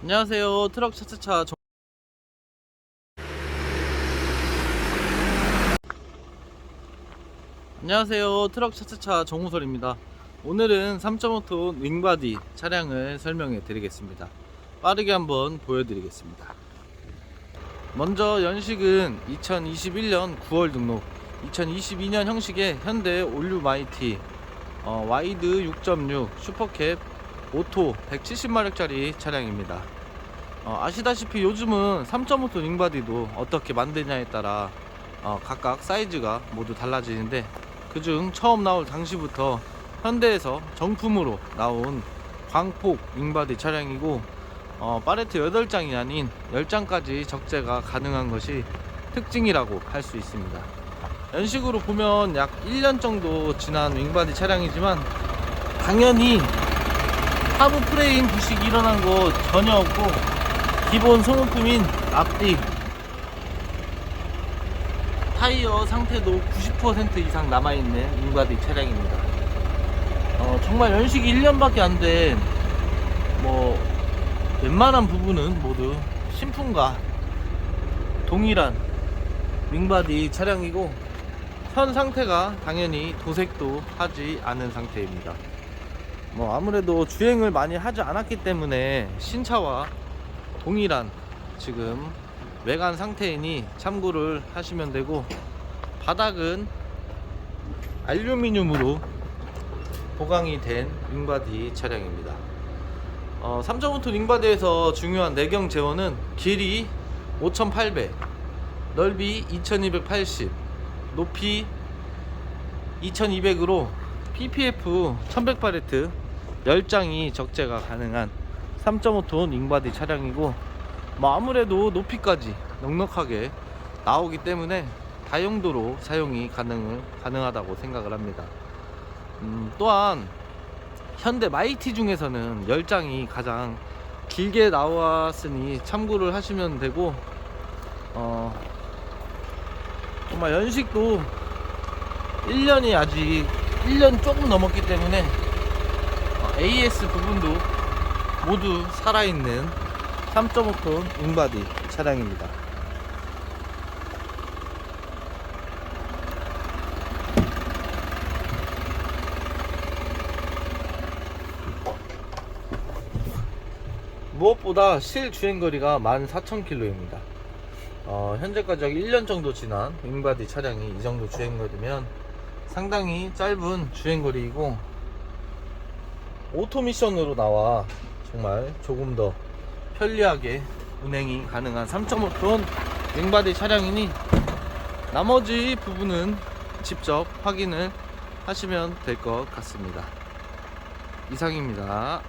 안녕하세요. 트럭 차차차 정... 안녕하세요. 트럭 차차차 정우설입니다. 오늘은 3.5톤 윙바디 차량을 설명해 드리겠습니다. 빠르게 한번 보여드리겠습니다. 먼저 연식은 2021년 9월 등록, 2022년 형식의 현대 올류 마이티 어, 와이드 6.6 슈퍼캡 오토 170마력짜리 차량입니다. 어, 아시다시피 요즘은 3.5톤 윙바디도 어떻게 만드냐에 따라 어, 각각 사이즈가 모두 달라지는데 그중 처음 나올 당시부터 현대에서 정품으로 나온 광폭 윙바디 차량이고 어, 파레트 8장이 아닌 10장까지 적재가 가능한 것이 특징이라고 할 수 있습니다. 연식으로 보면 약 1년 정도 지난 윙바디 차량이지만 당연히 하부 프레임 부식이 일어난 거 전혀 없고 기본 소모품인 앞뒤. 타이어 상태도 90% 이상 남아있는 윙바디 차량입니다. 어, 정말 연식이 1년밖에 안 된 뭐 웬만한 부분은 모두 신품과 동일한 윙바디 차량이고 현 상태가 당연히 도색도 하지 않은 상태입니다 뭐 아무래도 주행을 많이 하지 않았기 때문에 신차와 동일한 지금 외관 상태이니 참고를 하시면 되고 바닥은 알루미늄으로 보강이 된 윙바디 차량입니다. 어, 3.5톤 윙바디에서 중요한 내경 제원은 길이 5,800, 넓이 2,280, 높이 2200으로 PPF 1100바레트 10장이 적재가 가능한 3.5톤 윙바디 차량이고 뭐 아무래도 높이까지 넉넉하게 나오기 때문에 다용도로 사용이 가능, 가능하다고 생각을 합니다. 음, 또한 현대 마이티 중에서는 10장이 가장 길게 나왔으니 참고를 하시면 되고 어, 정말 연식도 1년이 아직 1년 조금 넘었기 때문에 어, AS 부분도 모두 살아있는 3.5톤 윙바디 차량입니다. 무엇보다 실 주행거리가 14,000km입니다. 어, 현재까지 1년 정도 지난 윙바디 차량이 이 정도 주행거리면 상당히 짧은 주행거리이고 오토미션으로 나와 정말 조금 더 편리하게 운행이 가능한 3.5톤 윙바디 차량이니 나머지 부분은 직접 확인을 하시면 될 것 같습니다. 이상입니다.